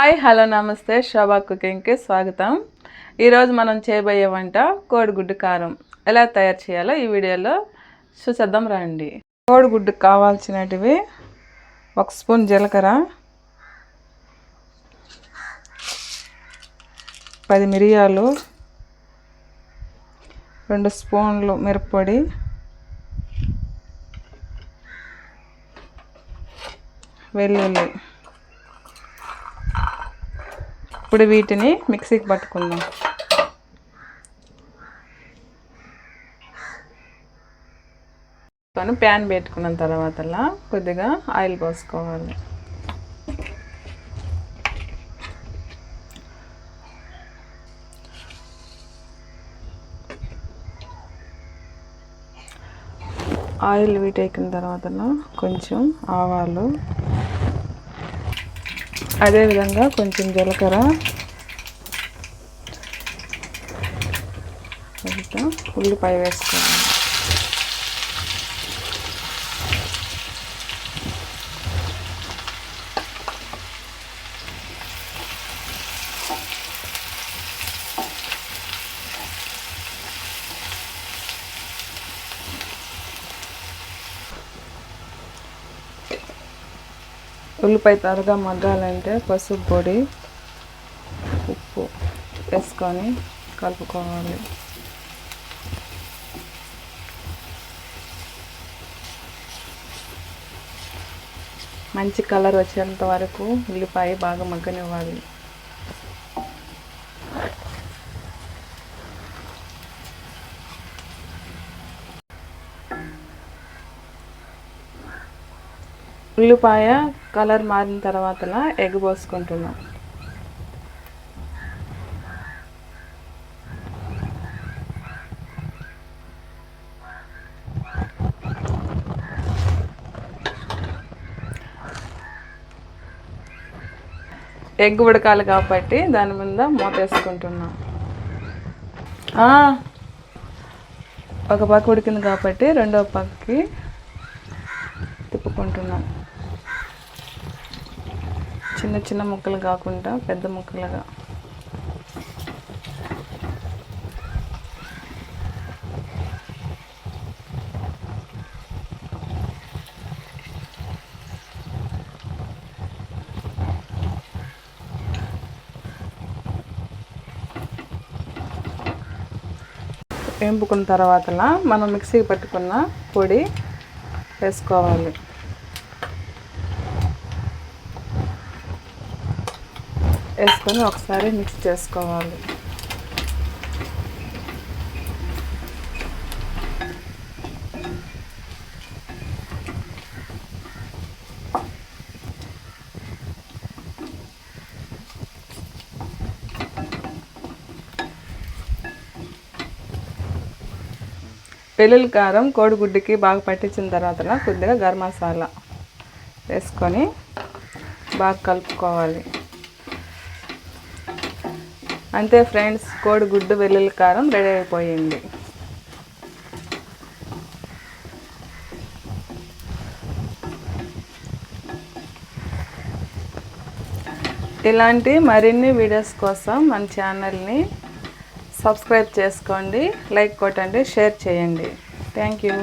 Hi hello నమస్తే. శోభా కుకింగ్కి స్వాగతం. ఈరోజు మనం చేయబోయే వంట కోడిగుడ్డు కారం. ఎలా తయారు చేయాలో ఈ వీడియోలో చూసేద్దాం రండి. కోడిగుడ్డు కావాల్సినటివి ఒక స్పూన్ జీలకర్ర పది మిరియాలు రెండు స్పూన్లు మిరప్పొడి వెల్లుల్లి ఇప్పుడు వీటిని మిక్సీకి పట్టుకుందాం. ప్యాన్ పెట్టుకున్న తర్వాత కొద్దిగా ఆయిల్ పోసుకోవాలి. ఆయిల్ వీటెక్కిన తర్వాత కొంచెం ఆవాలు అదేవిధంగా కొంచెం జీలకర్ర. ఉల్లిపాయ వేసుకోవాలి. ఉల్లిపాయ త్వరగా మగ్గాలంటే పసుపు పొడి ఉప్పు వేసుకొని కలుపుకోవాలి. మంచి కలర్ వచ్చేంత వరకు ఉల్లిపాయ బాగా మగ్గనివ్వాలి. ఉల్లిపాయ కలర్ మారిన తర్వాత ఎగ్ పోసుకుంటున్నాం. ఎగ్ ఉడకాలి కాబట్టి దాని మీద మూతేసుకుంటున్నాం ఒక పక్క ఉడికింది కాబట్టి రెండో పక్కకి తిప్పుకుంటున్నాను చిన్న చిన్న ముక్కలు కాకుండా పెద్ద ముక్కలుగా. వేంపుకున్న తర్వాత మనం మిక్సీకి పట్టుకున్న పొడి వేసుకోవాలి. వేసుకొని ఒకసారి మిక్స్ చేసుకోవాలి వెల్లుల్లి కారం కోడిగుడ్డుకి బాగా పట్టించిన తర్వాత కొద్దిగా గరం మసాలా వేసుకొని బాగా కలుపుకోవాలి. అంతే ఫ్రెండ్స్ కోడిగుడ్డు వెల్లుల్లి కారం రెడీ అయిపోయింది. ఇలాంటి మరిన్ని వీడియోస్ కోసం మన ఛానల్ని సబ్స్క్రైబ్ చేసుకోండి లైక్ కొట్టండి షేర్ చేయండి. Thank you.